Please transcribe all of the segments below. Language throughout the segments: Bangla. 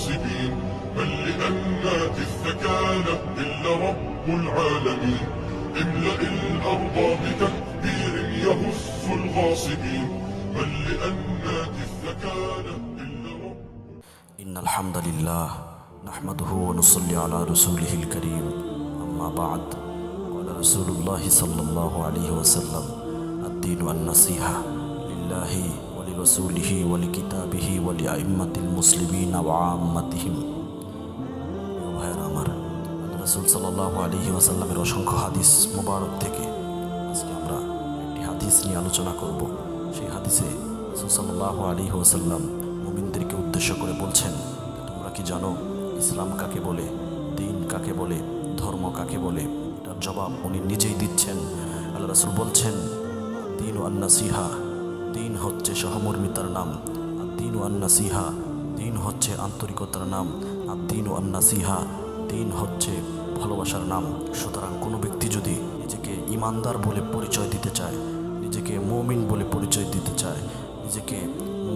الغاصبين بل لأنات الثكالة إلا رب العالمين. املأ الأرض بتكبير يهز الغاصبين. بل لأنات الثكالة إلا رب إن الحمد لله نحمده ونصلي على رسوله الكريم. أما بعد قال رسول الله صلى الله عليه وسلم الدين النصيحة لله ولرسوله ولكتابه ولأئمة المسلمين وعامتهم প্রিয় ভাইয়েরা আমার আল্লাহ রসুল সাল্লাহ আলহি ওয়াসাল্লামের অসংখ্য হাদিস মোবারক থেকে আজকে আমরা একটি হাদিস নিয়ে আলোচনা করব সেই হাদিসে রসুল সাল্লাহ আলহি ওয়াসাল্লাম মুমিনদেরকে উদ্দেশ্য করে বলছেন তোমরা কি জানো ইসলাম কাকে বলে দিন কাকে বলে ধর্ম কাকে বলে এটার জবাব উনি নিজেই দিচ্ছেন আল্লাহ রসুল বলছেন দিন ও আন্নাসিহা দিন হচ্ছে সহমর্মিতার নাম, আর দিন ও আন্নাসিহা, দিন হচ্ছে আন্তরিকতার নাম, আর দিন ও আন্নাসিহা, দিন হচ্ছে ভালোবাসার নাম। সুতরাং কোনো ব্যক্তি যদি নিজেকে ইমানদার বলে পরিচয় দিতে চায়, নিজেকে মমিন বলে পরিচয় দিতে চায়, নিজেকে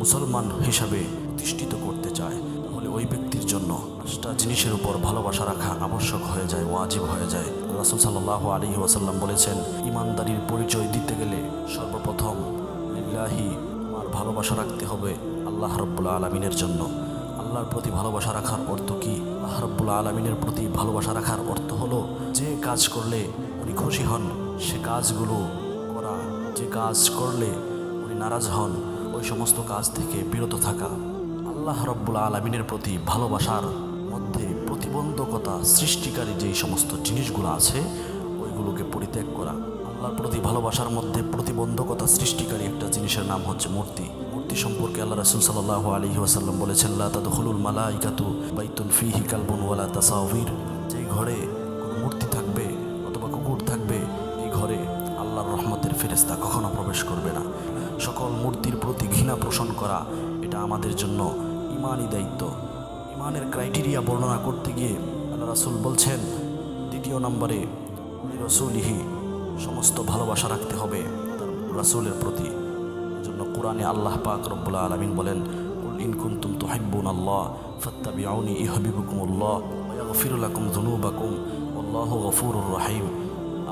মুসলমান হিসাবে প্রতিষ্ঠিত করতে চায়, তাহলে ওই ব্যক্তির জন্য পাঁচটা জিনিসের উপর ভালোবাসা রাখা আবশ্যক হয়ে যায়, ওয়াজিব হয়ে যায়। রাসুল সাল্লাহ আলী ওয়াসাল্লাম বলেছেন, ইমানদারির পরিচয় দিতে গেলে সর্বপ্রথম লিল্লাহি তোমার ভালোবাসা রাখতে হবে আল্লাহ রব্বুল্লা আলমিনের জন্য। আল্লাহর প্রতি ভালোবাসা রাখার অর্থ কি? আল্লাহ রব্বুল্লা আলমিনের প্রতি ভালোবাসা রাখার অর্থ হলো, যে কাজ করলে উনি খুশি হন, সে কাজগুলো করা। যে কাজ করলে উনি নারাজ হন, ওই সমস্ত কাজ থেকে বিরত থাকা। আল্লাহ রব্বুল আলমিনের প্রতি ভালোবাসার মধ্যে প্রতিবন্ধকতা সৃষ্টিকারী যেই সমস্ত জিনিসগুলো আছে, ওইগুলোকে পরিত্যাগ করা। আল্লাহর প্রতি ভালোবাসার মধ্যে প্রতিবন্ধকতা সৃষ্টিকারী একটা জিনিসের নাম হচ্ছে মূর্তি। মূর্তি সম্পর্কে আল্লাহ রাসুল সাল্লাহ আলী ওয়াসাল্লাম বলেছেন লাতাদুল মালা ইকাতু বাইতুল ফিহি কালবন ওয়ালা তাসাউর যেই ঘরে কোনো মূর্তি থাকবে অথবা কুকুর থাকবে, এই ঘরে আল্লাহর রহমতের ফেরেস্তা কখনো প্রবেশ করবে না। সকল মূর্তির প্রতি ঘৃণা পোষণ করা, এটা আমাদের জন্য ইমানই দায়িত্ব। ইমানের ক্রাইটেরিয়া বর্ণনা করতে গিয়ে আল্লাহ রাসুল বলছেন, দ্বিতীয় নম্বরে রসুলিহি সমস্ত ভালোবাসা রাখতে হবে রাসুলের প্রতি। জন্য কোরআনে আল্লাহ পাক রব্বুল আলমিন বলেন, কুল ইন কুনতুম তুহিব্বুন আল্লাহ, ফাত্তাবিউনি ইহবিবুকুমুল্লাহ ওয়া ইয়াগফিরু লাকুম যুনুবাকুম আল্লাহু গফুরুর রহিম।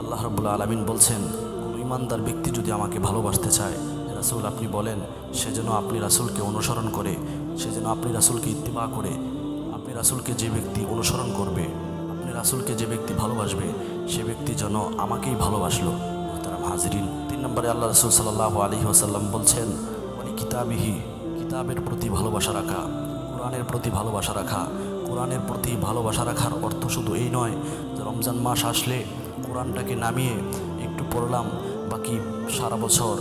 আল্লাহ রব্বুল আলমিন বলছেন, কোনো ইমানদার ব্যক্তি যদি আমাকে ভালোবাসতে চায় রাসুল আপনি বলেন, সে যেন আপনি রাসুলকে অনুসরণ করে, সে যেন আপনি রাসুলকে ইত্তিবা করে, আপনি রাসুলকে যে ব্যক্তি অনুসরণ করবে রাসুলকে যে ব্যক্তি ভালোবাসবে, সে ব্যক্তি যেন আমাকেই ভালোবাসলো। মোহতারাম হাজরিন, তিন নম্বরে আল্লাহ রসুল সাল্লাহ আলী ওসাল্লাম বলছেন মানে কিতাবিহি, কিতাবের প্রতি ভালোবাসা রাখা, কোরআনের প্রতি ভালোবাসা রাখা, কোরআনের প্রতি ভালোবাসা রাখার অর্থ শুধু এই নয় যে রমজান মাস আসলে কোরআনটাকে নামিয়ে একটু পড়লাম, বাকি সারা বছর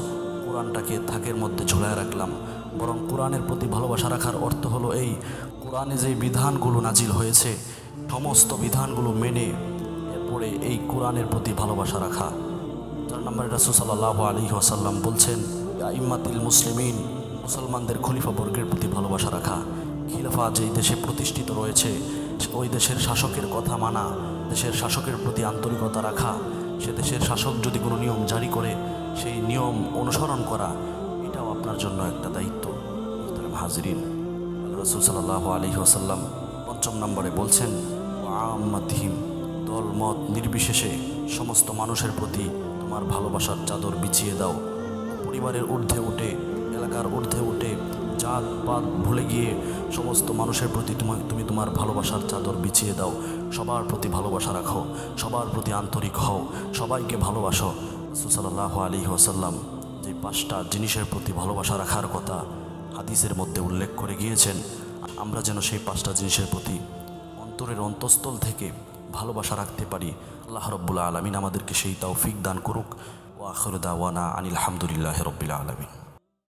কোরআনটাকে থাকের মধ্যে ঝুলায় রাখলাম। বরং কোরআনের প্রতি ভালোবাসা রাখার অর্থ হলো এই, কোরআনে যে বিধানগুলো নাজিল হয়েছে সমস্ত বিধানগুলো মেনে এরপরে এই কোরআনের প্রতি ভালোবাসা রাখা। চার নম্বরে রাসুল সাল্লাহ আলী ওয়াসাল্লাম বলছেন ইম্মাতিল মুসলিমিন, মুসলমানদের খলিফা বর্গের প্রতি ভালোবাসা রাখা। খিলাফা যেই দেশে প্রতিষ্ঠিত রয়েছে, ওই দেশের শাসকের কথা মানা। দেশের শাসকের প্রতি আন্তরিকতা রাখা। সে দেশের শাসক যদি কোনো নিয়ম জারি করে, সেই নিয়ম অনুসরণ করা, এটাও আপনার জন্য একটা দায়িত্ব। হাজরিন রসুল সাল্লাহ আলী ওসাল্লাম পঞ্চম নম্বরে বলছেন আম্মাতিহিম দল মত নির্বিশেষে সমস্ত মানুষের প্রতি তোমার ভালোবাসার চাদর বিছিয়ে দাও। পরিবারের ঊর্ধ্বে উঠে, এলাকার ঊর্ধ্বে উঠে, জাত পাত ভুলে গিয়ে সমস্ত মানুষের প্রতি তোমার তুমি তোমার ভালোবাসার চাদর বিছিয়ে দাও। সবার প্রতি ভালোবাসা রাখো, সবার প্রতি আন্তরিক হও, সবাইকে ভালোবাসো। সুসাল্লাহ আলী ওসাল্লাম যে পাঁচটা জিনিসের প্রতি ভালোবাসা রাখার কথা হাদিসের মধ্যে উল্লেখ করে গিয়েছেন, আমরা যেন সেই পাঁচটা জিনিসের প্রতি অন্তরের অন্তঃস্থল থেকে ভালোবাসা রাখতে পারি। আল্লাহ রব্বুল্লা আলমিন আমাদেরকে সেই তাও ফিক দান করুক। ও আখর দাওয়ানা আনিল আলহামদুলিল্লাহ রব্বিল আলমিন।